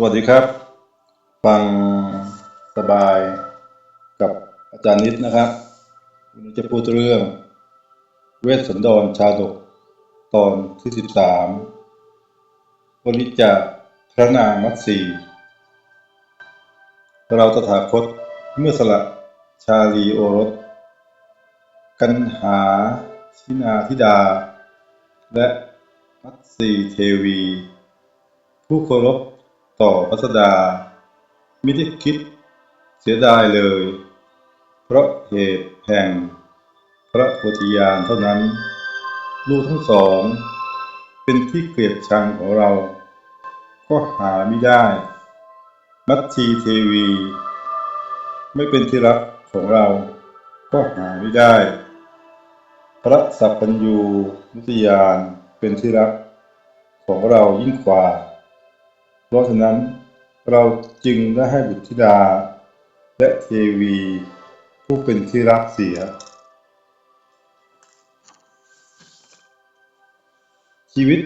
สวัสดีครับ ฟังสบายกับอาจารย์นิดนะครับวันนี้จะพูดเรื่อง เวสสันดรชาดกตอนที่สิบสามบริจาพระนางมัตสีเราตถาคตเมื่อสละชาลีโอรส กันหาชินาธิดา และมัตสีเทวี ผู้เคารพ ต่อพัสดาไม่ได้คิดเสียดายเลย เพราะเหตุแห่ง พระโพธิญาณเท่านั้น ลูกทั้งสอง เป็นที่เกลียดชังของเรา ก็หาไม่ได้ มัตทีเทวี ไม่เป็นที่รักของเรา ก็หาไม่ได้ พระสัพพัญญูนุตยานเป็นที่รักของเรายิ่งกว่า เพราะฉะนั้นเราจึงได้ให้บุตรธิดา และเทวี ผู้เป็นที่รักเสีย ชีวิต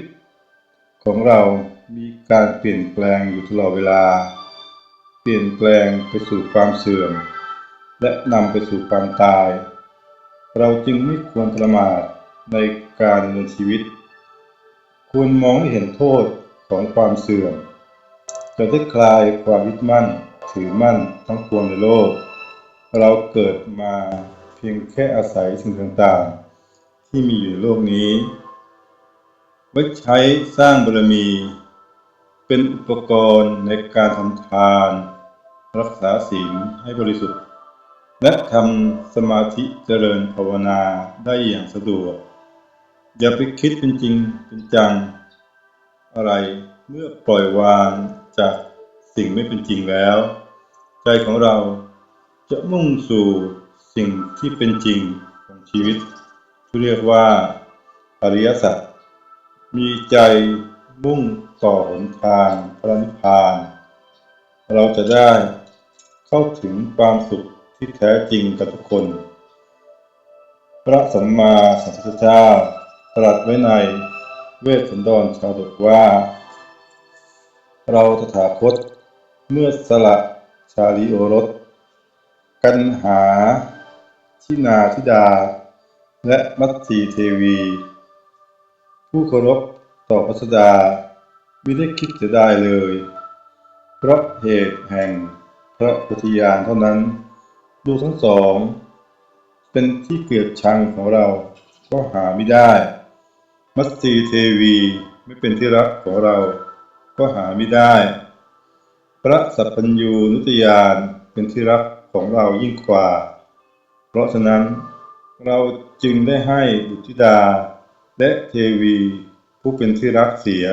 ของเรามีการเปลี่ยนแปลงอยู่ตลอดเวลา เปลี่ยนแปลงไปสู่ความเสื่อม และนำไปสู่ความตาย เราจึงไม่ควรประมาทในการดำเนินชีวิต ควรมองเห็นโทษของความเสื่อม จะได้คลายความยึดมั่นถือมั่นทั้งปวงในโลก เราเกิดมาเพียงแค่อาศัยสิ่งต่างๆ ที่มีอยู่ในโลกนี้ไว้ใช้สร้างบารมี เป็นอุปกรณ์ในการทำทาน รักษาศีลให้บริสุทธิ์ และทำสมาธิเจริญภาวนาได้อย่างสะดวก อย่าไปคิดเป็นจริงเป็นจัง อะไรเมื่อปล่อยวาง จากสิ่งไม่เป็นจริงแล้ว ใจของเราจะมุ่งสู่สิ่งที่เป็นจริงของชีวิต ที่เรียกว่าอริยสัจมีใจมุ่งต่อหนทางพระนิพพาน เราจะได้เข้าถึงความสุขที่แท้จริงกับทุกคน พระสัมมาสัมพุทธเจ้าตรัสไว้ในเวสสันดรชาดกว่า เราตถาคต เมื่อสละชาลีโอรส กันหาทินาธิดา และมัตสีเทวี ผู้เคารพต่อพัสดาไม่ได้คิดจะได้เลย เพราะเหตุแห่งพระพุทธญาณเท่านั้น ดูทั้งสอง เป็นที่เกลียดชังของเราก็หาไม่ได้ มัตสีเทวีไม่เป็นที่รักของเรา ก็หาไม่ได้ พระสัพพัญญูนุตยานเป็นที่รักของเรายิ่งกว่า เพราะฉะนั้นเราจึงได้ให้บุตรธิดาและเทวีผู้เป็นที่รักเสีย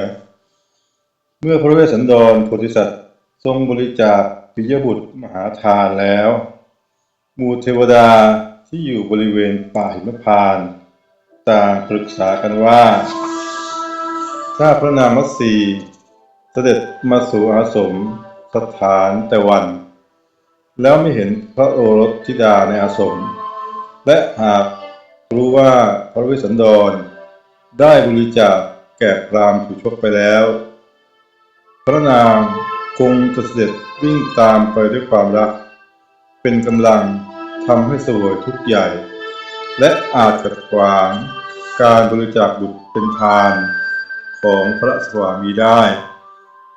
เมื่อพระเวสสันดรโพธิสัตว์ทรงบริจาคปิยบุตรมหาทานแล้วมูเทวดาที่อยู่บริเวณป่าหิมพานต์ต่างปรึกษากันว่า ถ้าพระนามัตสี เสด็จมาสู่อาสมสถานแต่วัน แล้วไม่เห็นพระโอรสธิดาในอาสม และหากรู้ว่าพระวสสันดร ได้บริจาคแก่พรามถูกชกไปแล้ว พระนางคงจะเสด็จวิ่งตามไปด้วยความรัก เป็นกำลังทำให้สวยทุกใหญ่ และอาจขัดขวางการบริจาคบุตรเป็นทานของพระสวามีได้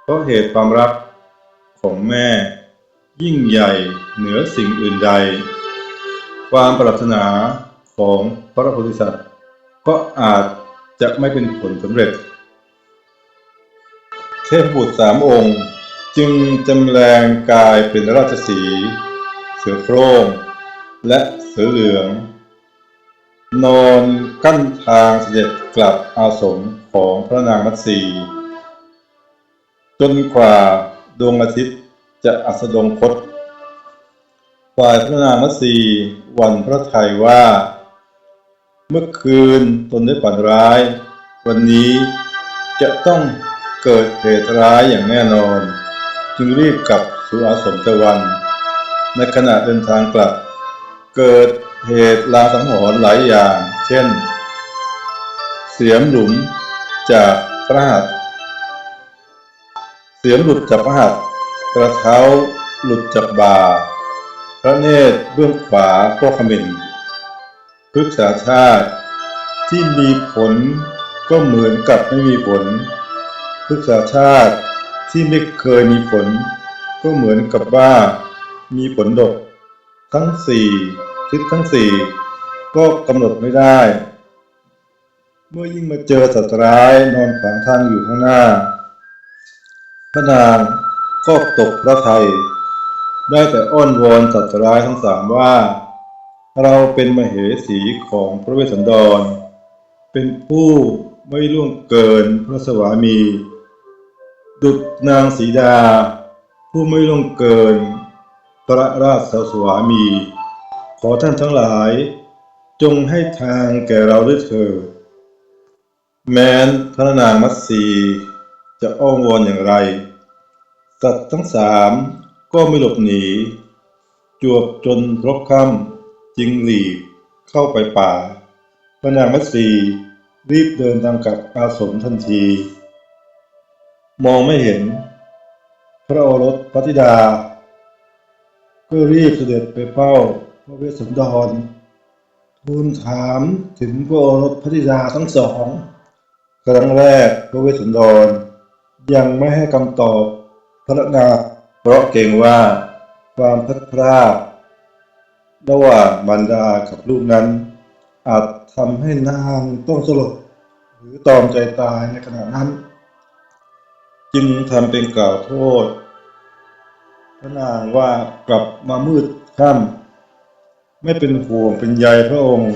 เพราะเหตุความรักของแม่ ยิ่งใหญ่เหนือสิ่งอื่นใด ความปรารถนาของพระโพธิสัตว์ ก็อาจจะไม่เป็นผลสำเร็จ เทพบุตรสามองค์ จึงจำแรงกายเป็นราชสีห์เสือโคร่งและเสือเหลือง นอนกั้นทางเสด็จกลับอาสมของพระนางมัตสี จนกว่าดวงอาทิตย์จะอัสดงคตฝ่ายพระนามัตสีวันพระทัยว่า เมื่อคืนตนได้ฝันร้าย วันนี้จะต้องเกิดเหตุร้ายอย่างแน่นอน จึงรีบกลับสู่อาสมตะวัน ในขณะเดินทางกลับ เกิดเหตุลาสังหรณ์หลายอย่าง เช่น เสียมหลุมจากพระหัตถ์ เสียงหลุดจากพระหัตถ์กระเท้าหลุดจากบ่า พระเนตรเบื้องขวาก็ขมินพฤกษาชาติที่มีผลก็เหมือนกับไม่มีผลพฤกษาชาติที่ไม่เคยมีผล ก็เหมือนกับว่ามีผลดก ทั้งสี่ทิศทั้งสี่ก็กำหนดไม่ได้ เมื่อยิ่งมาเจอสัตว์ร้ายนอนขวางทางอยู่ข้างหน้า พระนางก็ตกพระทัยได้แต่อ้อนวอนสัตว์ร้ายทั้งสามว่า เราเป็นมเหสีของพระเวสสันดร เป็นผู้ไม่ล่วงเกินพระสวามี ดุจนางสีดา ผู้ไม่ล่วงเกิน พระราชสวามี ขอท่านทั้งหลาย จงให้ทางแก่เราด้วยเถิดแม้นพระนางมัตสี จะอ้อนวอนอย่างไรสัตว์ทั้งสามก็ไม่หลบหนี จวบจนพรบค่ำจึงหลีกเข้าไปป่าพระนางมัตสีรีบเดินทางกลับอาสมทันที มองไม่เห็น พระโอรสพระธิดา ก็รีบเสด็จไปเฝ้าพระเวสสันดรทูลถามถึงพระโอรสพระธิดาทั้งสอง ครั้งแรกพระเวสสันดร ยังไม่ให้คำตอบพระนางเพราะเกรงว่าความพัดพรากระหว่างมารดากับลูกนั้น อาจทำให้นางต้องสลบหรือตอมใจตายในขณะนั้น จึงทำเป็นกล่าวโทษพระนางว่ากลับมามืดค่ำไม่เป็นห่วงเป็นใยพระองค์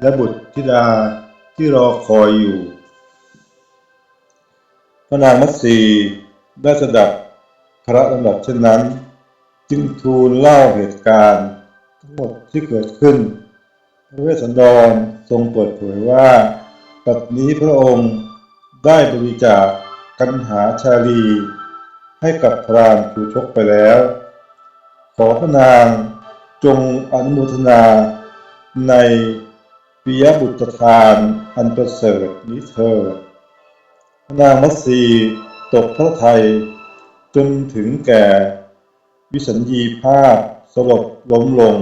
และบุตรธิดาที่รอคอยอยู่ ระนางมัตสีได้สดับพระลำดับเช่นนั้น จึงทูลเล่าเหตุการณ์ทั้งหมดที่เกิดขึ้น พระเวสสันดรทรงเปิดเผยว่าปัจจุนี้พระองค์ได้บริจาคกันหาชาลี ให้กับพรามผู้ชกไปแล้ว ขอพระนางจงอนุโมทนาในปิยบุตรทานอันประเสริฐนี้เถิด นางมัตสีตกพระไทย จนถึงแก่ วิสัญญีภาพสลบล้มลง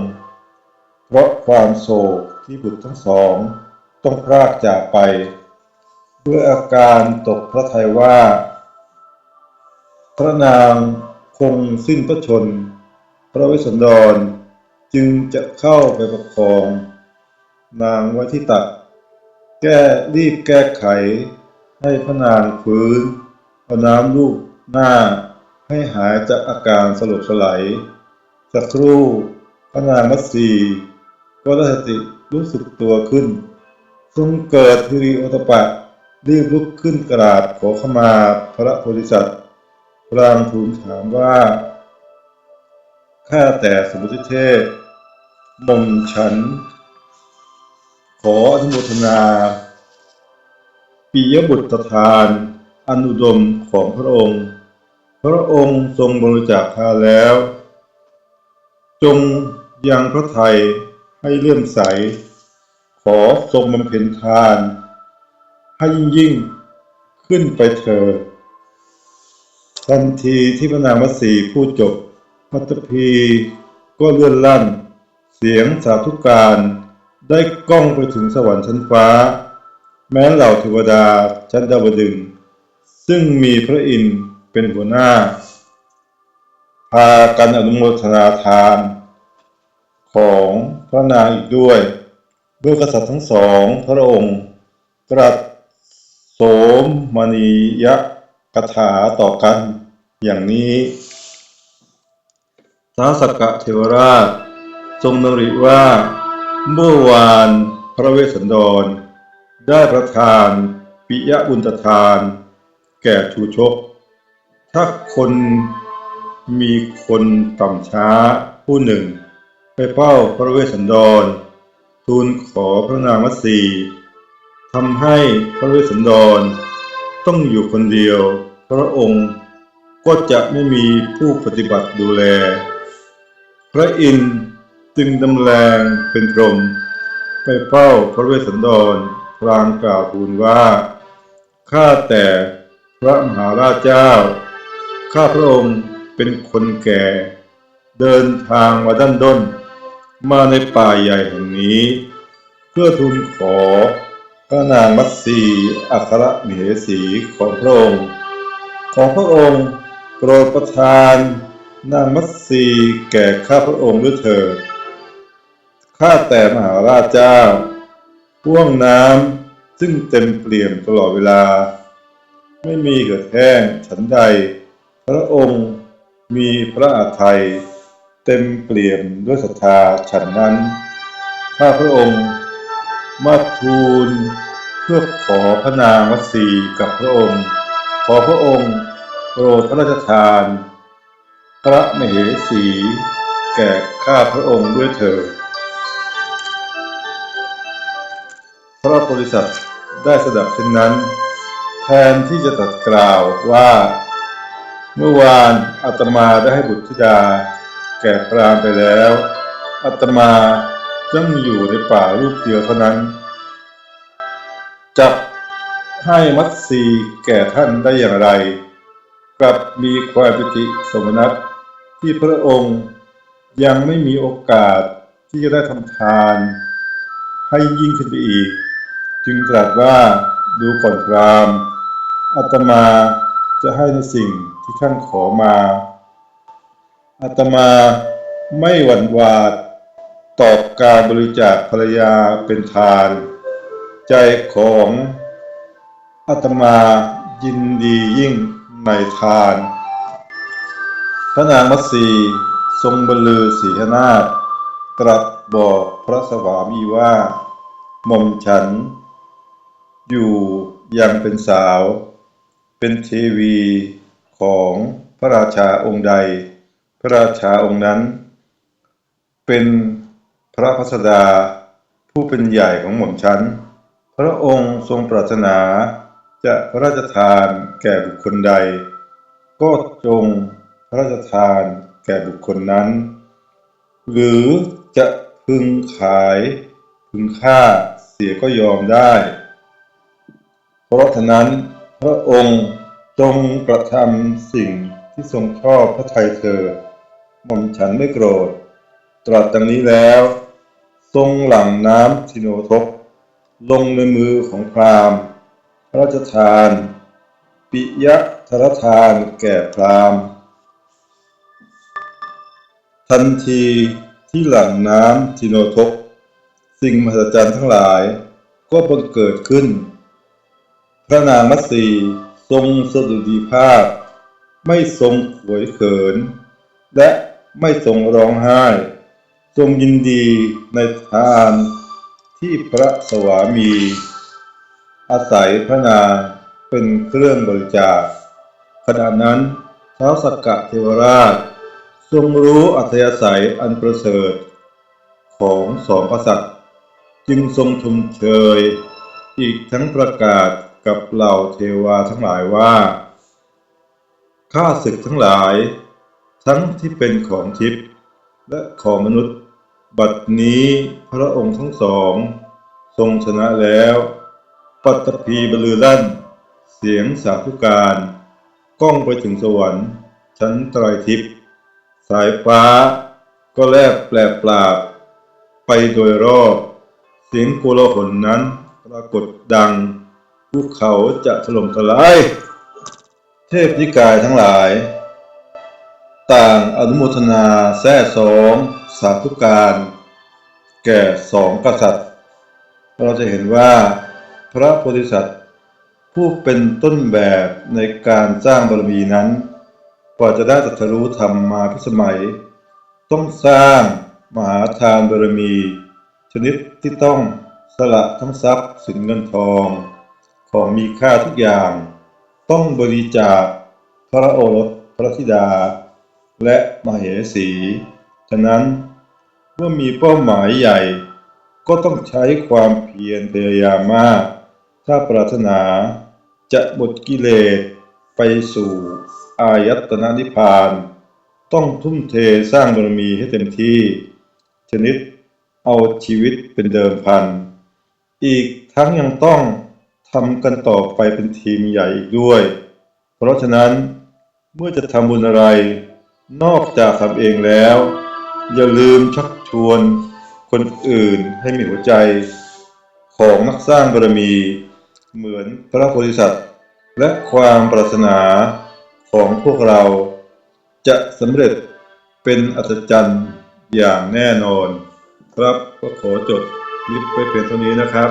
เพราะความโศกที่บุตรทั้งสอง ต้องพรากจากไป ด้วยอาการตกพระทัยว่า พระนางคงสิ้นพระชน พระวสสันดรจึงจะเข้าไปประคอง นางไว้ที่ตัก แก้รีบแก้ไข ให้พระนางฟื้นเอาน้ำลูบหน้าให้หายจากอาการสลบสลายสักครู่พระนางมัตสีก็ได้สติรู้สึกตัวขึ้นทรงเกิดฮิริโอตปะรีบลุกขึ้นกราบขอขมาพระโพธิสัตว์พรางทูลถามว่า ข้าแต่สมุทิเทพม่อมฉัน ขออนุโมทนา ปิยบุตรทาน อนุดมของพระองค์ พระองค์ทรงบริจาคทานแล้ว จงยังพระไทยให้เลื่อมใส ขอทรงบำเพ็ญทาน ให้ยิ่งยิ่งขึ้นไปเถิดทันทีที่พระนางมัตสีพูดจบมัตตพีก็เลื่อนลั่น เสียงสาธุการได้ก้องไปถึงสวรรค์ชั้นฟ้า แม้เหล่าเทวดาชั้นดาวดึง ซึ่งมีพระอินทร์เป็นหัวหน้า พากันอนุโมทนาทาน ของพระนางอีกด้วยเมื่อกษัตริย์ทั้งสองพระองค์ตรัสโสมณียกถาต่อกันอย่างนี้ท้าสักกะเทวราช ทรงดำริว่า เมื่อวานพระเวสสันดร ได้ประทานปิยบุญทาน แก่ชูชก ถ้าคนมีคนต่ำช้าผู้หนึ่ง ไปเฝ้าพระเวสสันดร ทูลขอพระนางมัสีทำให้พระเวสสันดร ต้องอยู่คนเดียว พระองค์ก็จะไม่มีผู้ปฏิบัติดูแล พระอินทร์จึงดำแรงเป็นพรมไปเฝ้าพระเวสสันดร พรางกล่าวทูลว่า ข้าแต่พระมหาราชเจ้า ข้าพระองค์เป็นคนแก่ เดินทางมาด้านด้น มาในป่าใหญ่แห่งนี้ เพื่อทูลขอพระนางมัตสีอัครมเหสีของพระองค์ ของพระองค์โปรดประทานนางมัตสีแก่ข้าพระองค์ด้วยเถิดข้าแต่มหาราชเจ้า พ่วงน้ำซึ่งเต็มเปี่ยมตลอดเวลา ไม่มีเกิดแห้งฉันใด พระองค์มีพระอาทัยเต็มเปลี่ยมด้วยศรัทธาฉันนั้นข้าพระองค์มาทูลเพื่อขอพระนางวัสีกับพระองค์ ขอพระองค์โปรดพระราชทาน พระมเหสีแก่ข้าพระองค์ด้วยเถิด พระโพธิสัตว์ได้สดับเช่นนั้น แทนที่จะตรัสกล่าวว่า เมื่อวานอาตมาได้ให้บุตรธิดา แก่พรามไปแล้วอาตมายังอยู่ในป่ารูปเดียวเท่านั้น จับให้มัตสีแก่ท่านได้อย่างไร กลับมีความปิติสมนัตที่พระองค์ยังไม่มีโอกาสที่จะได้ทำทาน ให้ยิ่งขึ้นไปอีก จึงตรัสว่าดูก่อนพรามอาตมาจะให้ในสิ่งที่ท่านขอมาอาตมาไม่หวั่นหวาดตอบการบริจาคภรรยาเป็นทาน ใจของอาตมายินดียิ่งในทาน พระนางมัตสีทรงบรรลือสีหนาตรัสบอกพระสวามีว่าหม่อมฉัน อยู่ยังเป็นสาว เป็นเทวีของพระราชาองค์ใด พระราชาองค์นั้น เป็นพระพัสดาผู้เป็นใหญ่ของหม่อมฉันพระองค์ทรงปรารถนาจะพระราชทานแก่บุคคลใด ก็จงพระราชทานแก่บุคคลนั้น หรือจะพึงขายพึงค่าเสียก็ยอมได้ เพราะฉะนั้นพระองค์จงกระทำสิ่งที่ทรงชอบพระทัยเธอหม่อมฉันไม่โกรธ ตรัสดังนี้แล้ว ทรงหลั่งน้ำทิโนทก ลงในมือของพราหมณ์พระราชทาน ปิยะธรทานแก่พราหมณ์ทันทีที่หลั่งน้ำทิโนทก สิ่งมหัศจรรย์ทั้งหลายก็บังเกิดขึ้น พระนามสีทรงสดุดีภาพ ไม่ทรงขวยเขิน และไม่ทรงร้องไห้ ทรงยินดีในทานที่พระสวามี อาศัยพระนางเป็นเครื่องบริจาคขณะนั้นท้าวสักกะเทวราช ทรงรู้อัธยาศัยอันประเสริฐ ของสองกษัตริย์ จึงทรงชมเชย อีกทั้งประกาศ กับเหล่าเทวาทั้งหลายว่าข้าศึกทั้งหลาย ทั้งที่เป็นของทิพย์และของมนุษย์ บัดนี้พระองค์ทั้งสอง ทรงชนะแล้ว ปัตตภีบลือลั่น เสียงสาธุการก้องไปถึงสวรรค์ ชั้นตรายทิพย์สายฟ้าก็แลบแปลปราบ ไปโดยรอบ เสียงโกลาหลนั้นปรากฏดัง ภูเขาจะถล่มทลาย เทพนิกายทั้งหลาย ต่างอนุโมทนาแท้สองสาธุการ แก่สองกษัตริย์ เราจะเห็นว่าพระโพธิสัตว์ผู้เป็นต้นแบบในการสร้างบารมีนั้นกว่าจะได้ตรัสรู้ธรรมมาพิสมัย ต้องสร้างมหาทานบารมี ชนิดที่ต้องสละทั้งทรัพย์สินเงินทอง ของมีค่าทุกอย่าง ต้องบริจาคพระโอรสพระธิดา และมเหสี ฉะนั้นเมื่อมีเป้าหมายใหญ่ ก็ต้องใช้ความเพียรพยายามมาก ถ้าปรารถนาจะหมดกิเลสไปสู่อายตนะนิพพาน ต้องทุ่มเทสร้างบารมีให้เต็มที่ ชนิดเอาชีวิตเป็นเดิมพัน อีกทั้งยังต้อง ทำกันต่อไปเป็นทีมใหญ่อีกด้วย เพราะฉะนั้นเมื่อจะทำบุญอะไร นอกจากทำเองแล้ว อย่าลืมชักชวนคนอื่นให้มีหัวใจของนักสร้างบารมี เหมือนพระโพธิสัตว์และความปรารถนาของพวกเราจะสำเร็จเป็นอัศจรรย์อย่างแน่นอน ครับก็ขอจบคลิปไปเพียงเท่านี้นะครับ